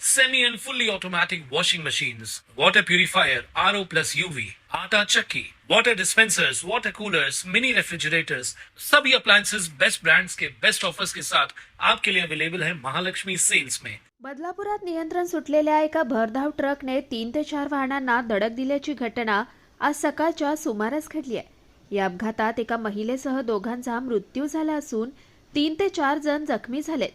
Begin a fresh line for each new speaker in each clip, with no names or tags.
semi and fully automatic washing machines, water purifier, RO plus UV, आटा चक्की, water dispensers, water coolers, mini refrigerators, सभी appliances. Best brands के best offers के साथ आपके लिए अवेलेबल है महालक्ष्मी सेल्स में
बदलापुरात नियंत्रण सुटलेल्या एका भरधाव ट्रकने तीन ते चार वाहनांना धडक दिल्याची घटना आज सकाळच्या सुमारास घडली आहे. या अपघातात एका महिलेसह दोघांचा मृत्यू झाला असून तीन ते चार जण जखमी झालेत.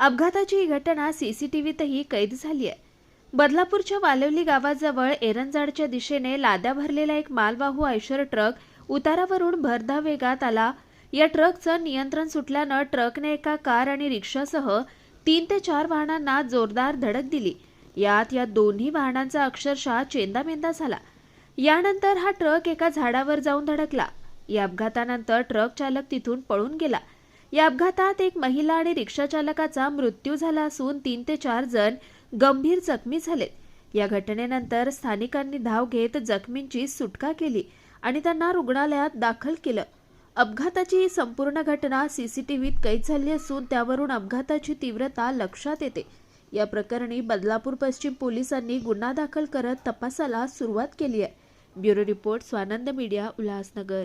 अपघाताची ही घटना सीसीटीव्हीतही कैद झाली आहे. बदलापूरच्या वालवली गावाजवळ एरंजाडच्या दिशेने लाद्या भरलेला एक मालवाहू आयशर ट्रक उतारावरून भरधाव वेगात आला. या ट्रकचं नियंत्रण सुटल्यानं ट्रकने एका कार आणि रिक्षासह तीन ते चार वाहनांना जोरदार धडक दिली. यात या दोन्ही वाहनांचा अक्षरशः चेंदामेंदा झाला. यानंतर हा ट्रक एका झाडावर जाऊन धडकला. या अपघातानंतर ट्रक चालक तिथून पळून गेला. या अपघातात एक महिला आणि रिक्षाचालकाचा मृत्यू झाला असून तीन ते चार जण गंभीर जखमी झालेत. या घटनेनंतर स्थानिकांनी धाव घेत जखमींची सुटका केली आणि त्यांना रुग्णालयात दाखल केलं. अपघाताची ही संपूर्ण घटना सीसीटीव्हीत कैद झाली असून त्यावरून अपघाताची तीव्रता लक्षात येते. या प्रकरणी बदलापूर पश्चिम पोलिसांनी गुन्हा दाखल करत तपासाला सुरुवात केली आहे. Bureau report Swanand media Ulhasnagar.